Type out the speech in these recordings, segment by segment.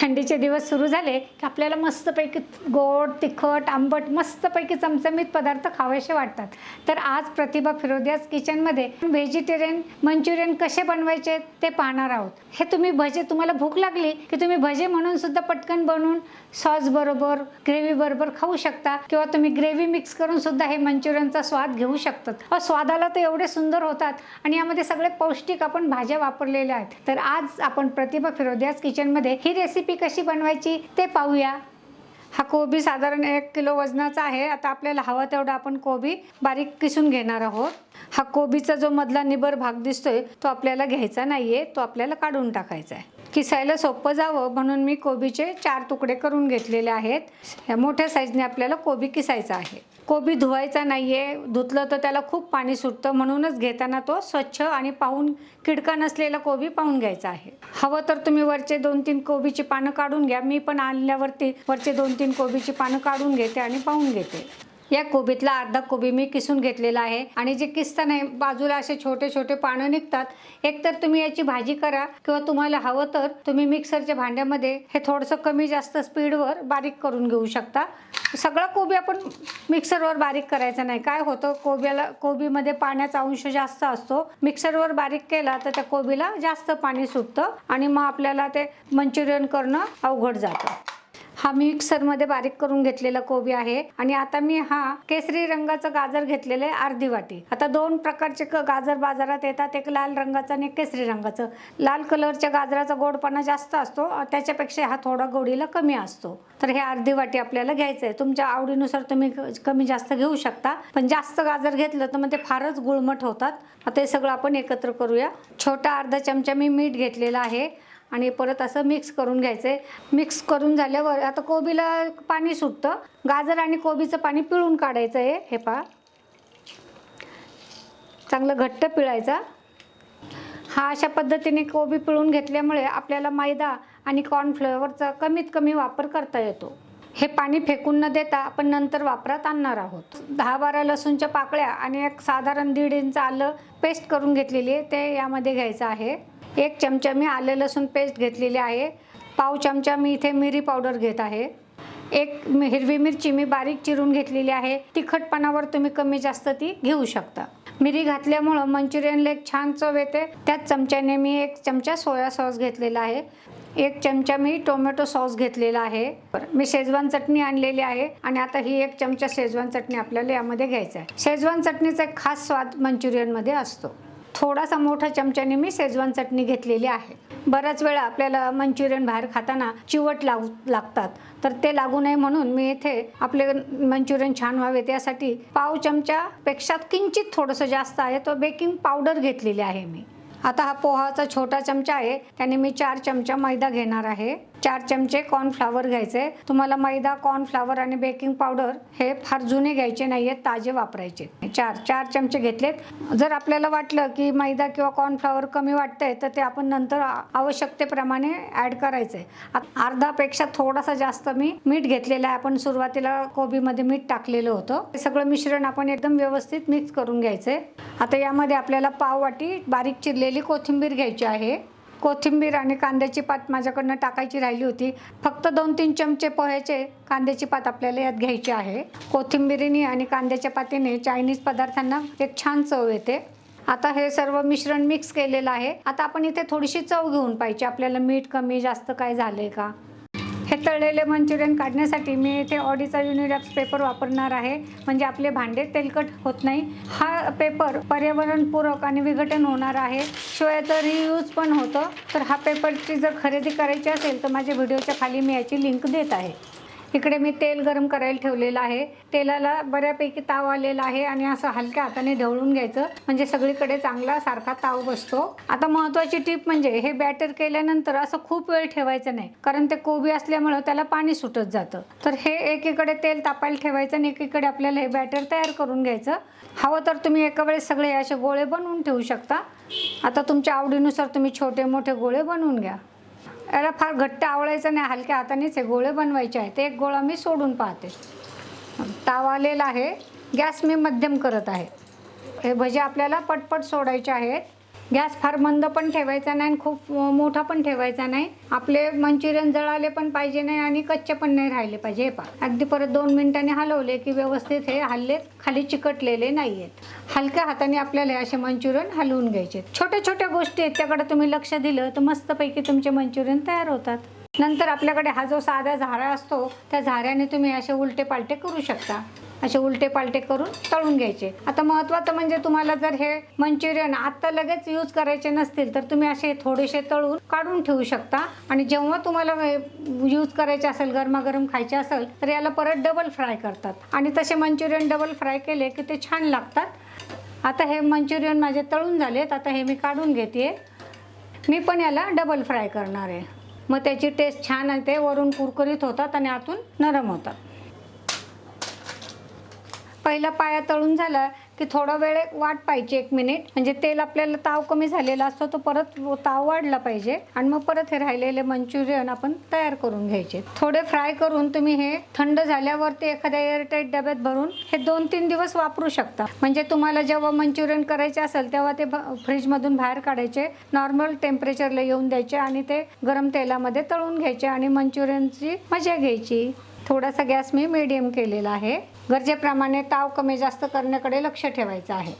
थंडीचे दिवस सुरू झाले की आपल्याला मस्तपैकी गोड तिखट आंबट मस्तपैकी चमचमीत पदार्थ खावेसे वाटतात. तर आज प्रतिभा फिरोदियाज किचनमध्ये व्हेजिटेरियन मंचुरियन कसे बनवायचे ते पाहणार आहोत. हे तुम्ही भजे तुम्हाला भूक लागली की तुम्ही भजे म्हणून सुद्धा पटकन बनवून सॉस बरोबर ग्रेव्ही बरोबर खाऊ शकता किंवा तुम्ही ग्रेव्ही मिक्स करून सुद्धा हे मंचुरियनचा स्वाद घेऊ शकतात. स्वादाला तर एवढे सुंदर होतात आणि यामध्ये सगळे पौष्टिक आपण भाज्या वापरलेल्या आहेत. तर आज आपण प्रतिभा फिरोदियाज किचनमध्ये ही रेसिपी कशी बनवायची ते पाहूया. हा कोबी साधारण एक किलो वजनाचा आहे. आता आपल्याला हवा तेवढा आपण कोबी बारीक किसून घेणार आहोत. हा कोबीचा जो मधला निबर भाग दिसतोय तो आपल्याला घ्यायचा नाहीये तो आपल्याला काढून टाकायचा आहे. किसायला सोपं जावं म्हणून मी कोबीचे चार तुकडे करून घेतलेले आहेत. ह्या मोठ्या साईजने आपल्याला कोबी किसायचा आहे. कोबी धुवायचा नाही आहे धुतलं तर त्याला खूप पाणी सुटतं. म्हणूनच घेताना तो स्वच्छ आणि पाहून किडका नसलेला कोबी पाहून घ्यायचा आहे. हवं तर तुम्ही वरचे दोन तीन कोबीची पानं काढून घ्या. मी पण आणल्यावरती वरचे दोन तीन कोबीची पानं काढून घेते आणि पाहून घेते. या कोबीतला अर्धा कोबी मी किसून घेतलेला आहे. आणि जे किसताना बाजूला असे छोटे छोटे पानं निघतात. एकतर तुम्ही याची भाजी करा किंवा तुम्हाला हवं तर तुम्ही मिक्सरच्या भांड्यामध्ये हे थोडंसं कमी जास्त स्पीडवर बारीक करून घेऊ शकता. सगळा कोबी आपण मिक्सरवर बारीक करायचा नाही. काय होतं कोब्याला कोबीमध्ये पाण्याचा अंश जास्त असतो. मिक्सरवर बारीक केला तर त्या कोबीला जास्त पाणी सुटतं आणि मग आपल्याला ते मंचुरियन करणं अवघड जातं. हा मी मिक्सरमध्ये बारीक करून घेतलेला कोबी आहे. आणि आता मी हा केसरी रंगाचं गाजर घेतलेलं आहे अर्धी वाटी. आता दोन प्रकारचे क- गाजर बाजारात येतात. एक लाल रंगाचं आणि एक केसरी रंगाचं. लाल कलरच्या गाजराचा गोडपणा जास्त असतो. त्याच्यापेक्षा हा थोडा गोडीला कमी असतो. तर हे अर्धी वाटी आपल्याला घ्यायचं आहे. तुमच्या आवडीनुसार तुम्ही कमी जास्त घेऊ शकता. पण जास्त गाजर घेतलं तर मग ते फारच गुळमट होतात. आता हे सगळं आपण एकत्र करूया. छोटा अर्धा चमचा मी मीठ घेतलेला आहे. आणि परत असं मिक्स करून घ्यायचं. आहे मिक्स करून झाल्यावर आता कोबीला पाणी सुटतं. गाजर आणि कोबीचं पाणी पिळून काढायचं आहे. हे पहा. चांगलं घट्ट पिळायचा. हा अशा पद्धतीने कोबी पिळून घेतल्यामुळे आपल्याला मैदा आणि कॉर्नफ्लेवरचा कमीत कमी वापर करता येतो. हे पाणी फेकून न देता आपण नंतर वापरात आणणार आहोत. दहा बारा लसूणच्या पाकळ्या आणि एक साधारण दीड इंच आलं पेस्ट करून घेतलेली आहे. ते यामध्ये घ्यायचं आहे. एक चमचा मी आले लसूण पेस्ट घेतलेली आहे. पाव चमचा मी इथे मिरी पावडर घेत आहे. एक हिरवी मिरची मी बारीक चिरून घेतलेली आहे. तिखटपणावर तुम्ही कमी जास्त ती घेऊ शकता. मिरी घातल्यामुळं मंचुरियनला एक छान चव येते. त्याच चमच्याने मी एक चमचा सोया सॉस घेतलेला आहे. एक चमचा मी टोमॅटो सॉस घेतलेला आहे. मी शेजवान चटणी आणलेली आहे आणि आता ही एक चमचा शेजवान चटणी आपल्याला यामध्ये घ्यायचं आहे शेजवान चटणीचा एक खास स्वाद मंचुरियनमध्ये असतो. थोडासा मोठा चमच्याने मी शेजवान चटणी घेतलेली आहे. बऱ्याच वेळा आपल्याला मंचुरियन बाहेर खाताना चिवट लागू लागतात. तर ते लागू नये म्हणून मी इथे आपले मंचुरियन छान व्हावे त्यासाठी पाव चमच्यापेक्षा किंचित थोडंसं जास्त आहे. तो बेकिंग पावडर घेतलेली आहे मी. आता हा पोहाचा छोटा चमचा आहे. त्याने मी चार चमचा मैदा घेणार आहे. चार चमचे कॉर्नफ्लावर घ्यायचे. तुम्हाला मैदा कॉर्नफ्लावर आणि बेकिंग पावडर हे फार जुने घ्यायचे नाहीयेत ताजे वापरायचे. चार चार चमचे घेतलेत. जर आपल्याला वाटलं की मैदा किंवा कॉर्नफ्लावर कमी वाटतंय तर ते आपण नंतर आवश्यकतेप्रमाणे ॲड करायचंय. अर्धापेक्षा थोडासा जास्त मी मीठ घेतलेलं आहे. आपण सुरुवातीला कोबीमध्ये मीठ टाकलेलं होतं. हे सगळं मिश्रण आपण एकदम व्यवस्थित मिक्स करून घ्यायचंय. आता यामध्ये आपल्याला पाव वाटी बारीक चिरलेली कोथिंबीर घ्यायची आहे. कोथिंबीर आणि कांद्याची पात माझ्याकडनं टाकायची राहिली होती. फक्त दोन तीन चमचे पोह्याचे कांद्याची पात आपल्याला यात घ्यायची आहे. कोथिंबिरीने आणि कांद्याच्या पातीने चायनीज पदार्थांना एक छान चव येते. आता हे सर्व मिश्रण मिक्स केलेलं आहे. आता आपण इथे थोडीशी चव घेऊन पाहिजे. आपल्याला मीठ कमी जास्त काय झालंय का? हे तळलेले मंचुरियन काढण्यासाठी मी इथे ऑडीचा युनिरॅप्स पेपर वापरणार आहे. म्हणजे आपले भांडे तेलकट होत नाही. हा पेपर पर्यावरणपूरक आणि विघटन होणार आहे. शिवाय रियूज पण होतं. तर हा पेपरची जर खरेदी करायची असेल तर माझ्या व्हिडिओच्या खाली मी याची लिंक देत आहे. इकडे मी तेल गरम करायला ठेवलेलं आहे. तेलाला बऱ्यापैकी ताव आलेला आहे आणि असं हलक्या हाताने ढवळून घ्यायचं. म्हणजे सगळीकडे चांगला सारखा ताव बसतो. आता महत्त्वाची टीप म्हणजे हे बॅटर केल्यानंतर असं खूप वेळ ठेवायचं नाही. कारण ते कोबी असल्यामुळं त्याला पाणी सुटत जातं. तर हे एकीकडे तेल तापायला ठेवायचं आणि एकीकडे आपल्याला हे बॅटर तयार करून घ्यायचं. हवं तर तुम्ही एका वेळेस सगळे असे गोळे बनवून ठेवू शकता. आता तुमच्या आवडीनुसार तुम्ही छोटे मोठे गोळे बनवून घ्या. याला फार घट्ट आवळायचं नाही हलक्या हातानेच हे गोळे बनवायचे आहेत. एक गोळा मी सोडून पाहते. ताव आलेला आहे. गॅस मी मध्यम करत आहे. हे भजे आपल्याला पटपट सोडायचे आहेत. गॅस फार मंद पण ठेवायचा नाही आणि खूप मोठा पण ठेवायचा नाही. आपले मंचुरियन जळाले पण पाहिजे नाही आणि कच्चे पण नाही राहिले पाहिजे. हे पहा. अगदी परत दोन मिनिटांनी हलवले की व्यवस्थित हे हल्ले खाली चिकटलेले नाही आहेत हलक्या हाताने आपल्याला असे मंचुरियन हलवून घ्यायचे. छोट्या छोट्या गोष्टी आहेत त्याकडे तुम्ही लक्ष दिलं तर मस्तपैकी तुमचे मंचुरियन तयार होतात. नंतर आपल्याकडे हा जो साधा झारा असतो त्या झाऱ्याने तुम्ही असे उलटे पालटे करू शकता. असे उलटे पालटे करून तळून घ्यायचे. आता महत्त्वाचं म्हणजे तुम्हाला जर हे मंचुरियन आत्ता लगेच यूज करायचे नसतील तर तुम्ही असे थोडेसे तळून काढून ठेवू शकता. आणि जेव्हा तुम्हाला यूज करायचे असेल गरमागरम खायचे असेल तर याला परत डबल फ्राय करतात. आणि तसे मंचुरियन डबल फ्राय केले की ते छान लागतात. आता हे मंचुरियन माझे तळून झालेत आता हे मी काढून घेते. मी पण याला डबल फ्राय करणार आहे. मग त्याची टेस्ट छान आहे ते वरून कुरकुरीत होतात आणि आतून नरम होतात. पहिला पाया तळून झाला की थोडा वेळ वाट पाहिजे एक मिनिट. म्हणजे तेल आपल्याला ताव कमी झालेला असतो तो परत ताव वाढला पाहिजे. आणि मग परत हे राहिलेले मंचुरियन आपण तयार करून घ्यायचे. थोडे फ्राय करून तुम्ही हे थंड झाल्यावर ते एखाद्या एअरटाईट डब्यात भरून हे दोन तीन दिवस वापरू शकता. म्हणजे तुम्हाला जेव्हा मंचुरियन करायचे असेल तेव्हा ते फ्रीजमधून बाहेर काढायचे नॉर्मल टेम्परेचरला येऊन द्यायचे आणि ते गरम तेलामध्ये तळून घ्यायचे आणि मंचुरियनची मजा घ्यायची. थोडासा गॅस मी मीडियम केलेला आहे. गरजेप्रमाणे ताव कमी जास्त करण्याकडे लक्ष ठेवायचं आहे.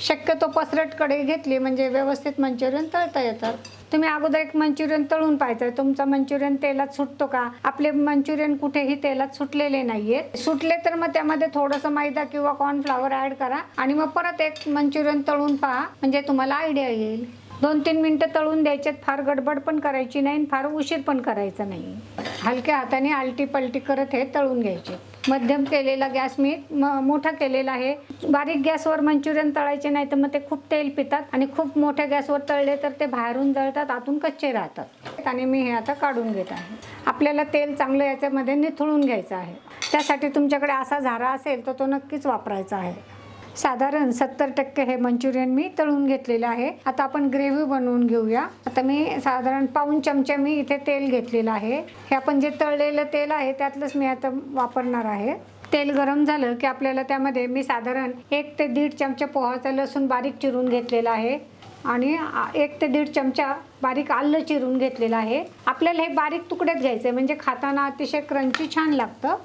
शक्यतो पसरटकडे घेतली म्हणजे व्यवस्थित मंचुरियन तळता येतं. तुम्ही अगोदर एक मंचुरियन तळून पाहायचं. तुमचा मंचुरियन तेलात सुटतो का? आपले मंचुरियन कुठेही तेलात सुटलेले नाहीयेत सुटले तर मग त्यामध्ये थोडंसं मैदा किंवा कॉर्नफ्लॉवर ॲड करा आणि मग परत एक मंचुरियन तळून पहा. म्हणजे तुम्हाला आयडिया येईल. दोन तीन मिनटं तळून द्यायच्यात फार गडबड पण करायची नाही आणि फार उशीर पण करायचा नाही. हलक्या हाताने आलटी पलटी करत हे तळून घ्यायचे. मध्यम केलेला गॅस मी म मोठा केलेला आहे. बारीक गॅसवर मंचुरियन तळायचे नाही तर मग ते खूप तेल पितात आणि खूप मोठ्या गॅसवर तळले तर ते बाहेरून जळतात आतून कच्चे राहतात. आणि मी हे आता काढून घेत आहे. आपल्याला तेल चांगलं याच्यामध्ये निथळून घ्यायचं आहे. त्यासाठी तुमच्याकडे असा झारा असेल तर तो नक्कीच वापरायचा आहे. साधारण सत्तर टक्के हे मंचुरियन मी तळून घेतलेलं आहे. आता आपण ग्रेव्ही बनवून घेऊया. आता मी साधारण पाऊन चमचे मी इथे तेल घेतलेलं आहे. हे आपण जे तळलेलं तेल आहे त्यातलंच मी आता वापरणार आहे. तेल गरम झालं की आपल्याला त्यामध्ये मी साधारण एक ते दीड चमचा पोहाचा लसूण बारीक चिरून घेतलेला आहे आणि एक ते दीड चमचा बारीक आलं चिरून घेतलेलं आहे. आपल्याला हे बारीक तुकड्यात घ्यायचे म्हणजे खाताना अतिशय क्रंची छान लागतं.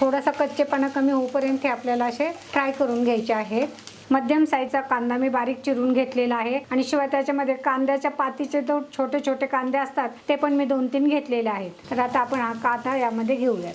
थोडासा कच्चेपणा कमी होईपर्यंत हे आपल्याला असे फ्राय करून घ्यायचे आहेत मध्यम साईजचा कांदा मी बारीक चिरून घेतलेला आहे. आणि शिवाय त्याच्यामध्ये कांद्याच्या पातीचे जो छोटे छोटे कांदे असतात ते पण मी दोन तीन घेतलेले आहेत. तर आता आपण हा कांदा यामध्ये घेऊयात.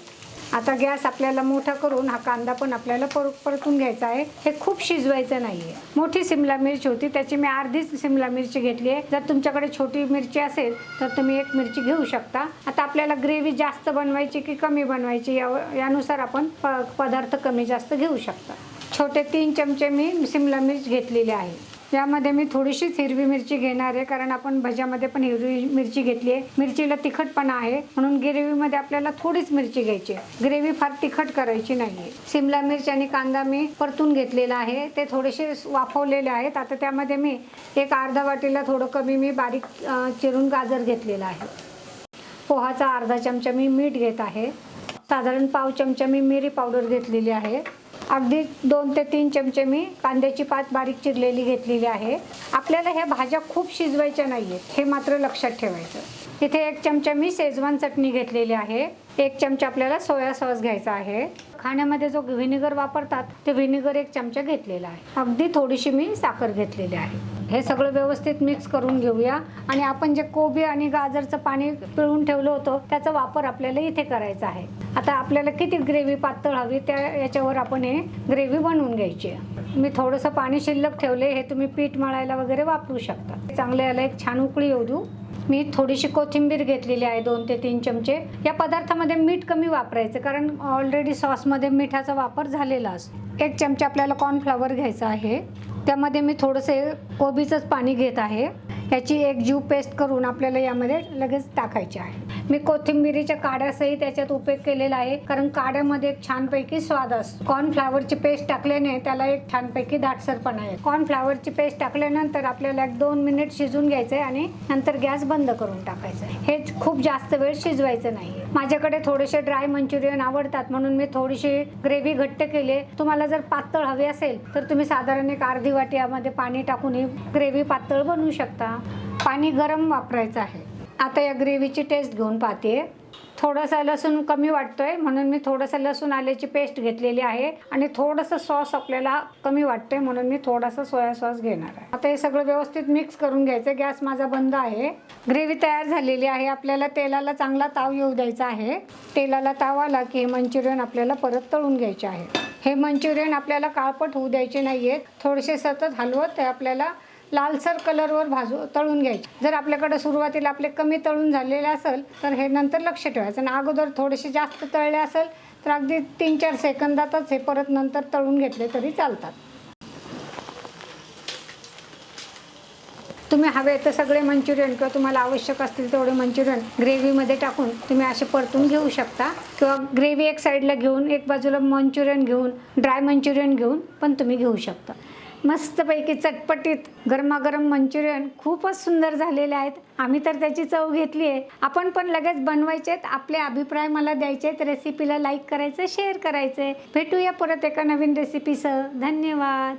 आता गॅस आपल्याला मोठा करून हा कांदा पण आपल्याला पर परतून घ्यायचा आहे. हे खूप शिजवायचं नाही आहे मोठी सिमला मिरची होती त्याची मी अर्धीच सिमला मिरची घेतली आहे. जर तुमच्याकडे छोटी मिरची असेल तर तुम्ही एक मिरची घेऊ शकता. आता आपल्याला ग्रेव्ही जास्त बनवायची की कमी बनवायची या यानुसार आपण प पदार्थ कमी जास्त घेऊ शकता. छोटे तीन चमचे मी सिमला मिर्च घेतलेली आहे. यामध्ये मी थोडीशीच हिरवी मिरची घेणार आहे कारण आपण भज्यामध्ये पण हिरवी मिरची घेतली आहे. मिरचीला तिखटपणा आहे म्हणून ग्रेव्हीमध्ये आपल्याला थोडीच मिरची घ्यायची आहे. ग्रेव्ही फार तिखट करायची नाही आहे सिमला मिरची आणि कांदा मी परतून घेतलेला आहे. ते थोडेसे वाफवलेले आहेत. आता त्यामध्ये मी एक अर्धा वाटीला थोडं कमी मी बारीक चिरून गाजर घेतलेला आहे. पोहाचा अर्धा चमचा मी मीठ घेत आहे. साधारण पाव चमचा मी मिरी पावडर घेतलेली आहे. अगदी दोन ते तीन चमचे मी कांद्याची पात बारीक चिरलेली घेतलेली आहे. आपल्याला ह्या भाज्या खूप शिजवायच्या नाही आहेत हे मात्र लक्षात ठेवायचं. तिथे एक चमचा मी शेजवान चटणी घेतलेली आहे. एक चमचा आपल्याला सोया सॉस घ्यायचा आहे. खाण्यामध्ये जो व्हिनेगर वापरतात ते व्हिनेगर एक चमचा घेतलेला आहे. अगदी थोडीशी मी साखर घेतलेली आहे. हे सगळं व्यवस्थित मिक्स करून घेऊया. आणि आपण जे कोबी आणि गाजरचं पाणी पिळून ठेवलं होतं त्याचा वापर आपल्याला इथे करायचा आहे. आता आपल्याला किती ग्रेव्ही पातळ हवी त्या याच्यावर आपण हे ग्रेव्ही बनवून घ्यायची आहे. मी थोडंसं पाणी शिल्लक ठेवले हे तुम्ही पीठ मळायला वगैरे वापरू शकता. चांगलं याला एक छान उकळी येऊ देऊ. मी थोडीशी कोथिंबीर घेतलेली आहे दोन ते तीन चमचे. या पदार्थामध्ये मीठ कमी वापरायचं कारण ऑलरेडी सॉसमध्ये मिठाचा वापर झालेला असतो. एक चमचा आपल्याला कॉर्नफ्लॉवर घ्यायचा आहे. त्यामध्ये मी थोडंसे कोबीचंच पाणी घेत आहे. याची एक जीव पेस्ट करून आपल्याला यामध्ये लगेच टाकायची आहे. मी कोथिंबिरीच्या काड्यासही त्याच्यात उपयोग केलेला आहे. कारण काड्यामध्ये एक छानपैकी स्वाद असतो. कॉर्नफ्लावरची पेस्ट टाकल्याने त्याला एक छानपैकी दाटसरपणा आहे. कॉर्नफ्लावरची पेस्ट टाकल्यानंतर आपल्याला एक दोन मिनिट शिजून घ्यायचं आहे आणि नंतर गॅस बंद करून टाकायचं आहे हे खूप जास्त वेळ शिजवायचं नाही माझ्याकडे थोडेसे ड्राय मंचुरियन आवडतात म्हणून मी थोडीशी ग्रेव्ही घट्ट केली तुम्हाला जर पातळ हवी असेल तर तुम्ही साधारण एक अर्धी वाटी यामध्ये पाणी टाकून ही ग्रेव्ही पातळ बनवू शकता. पाणी गरम वापरायचं आहे. आता या ग्रेव्हीची टेस्ट घेऊन पाहते. थोडासा लसूण कमी वाटतोय म्हणून मी थोडंसं लसूण आल्याची पेस्ट घेतलेली आहे आणि थोडंसं सॉस आपल्याला कमी वाटतोय म्हणून मी थोडासा सोया सॉस घेणार आहे. आता हे सगळं व्यवस्थित मिक्स करून घ्यायचं गॅस माझा बंद आहे. ग्रेव्ही तयार झालेली आहे. आपल्याला तेलाला चांगला ताव येऊ द्यायचा आहे. तेलाला ताव आला की हे मंचुरियन आपल्याला परत तळून घ्यायचे आहे. हे मंचुरियन आपल्याला काळपट होऊ द्यायचे नाही आहेत थोडेसे सतत हलवत ते आपल्याला लालसर कलरवर भाजू तळून घ्यायचे. जर आपल्याकडे सुरुवातीला आपले कमी तळून झालेले असेल तर हे नंतर लक्ष ठेवायचं. आणि अगोदर थोडेसे जास्त तळले असेल तर अगदी तीन चार सेकंदातच हे परत नंतर तळून घेतले तरी चालतात. तुम्ही हवे तर सगळे मंचुरियन किंवा तुम्हाला आवश्यक असतील तेवढे मंचुरियन ग्रेव्हीमध्ये टाकून तुम्ही असे परतून घेऊ शकता. किंवा ग्रेव्ही एक साईडला घेऊन एक बाजूला मंचुरियन घेऊन ड्राय मंचुरियन घेऊन पण तुम्ही घेऊ शकता. मस्तपैकी चटपटीत गरमागरम मंचुरियन खूपच सुंदर झालेले आहेत. आम्ही तर त्याची चव घेतली आहे. आपण पण लगेच बनवायचे आहेत. आपले अभिप्राय मला द्यायचे आहेत. रेसिपीला लाईक करायचं शेअर करायचं. भेटूया परत एका नवीन रेसिपीसह. धन्यवाद.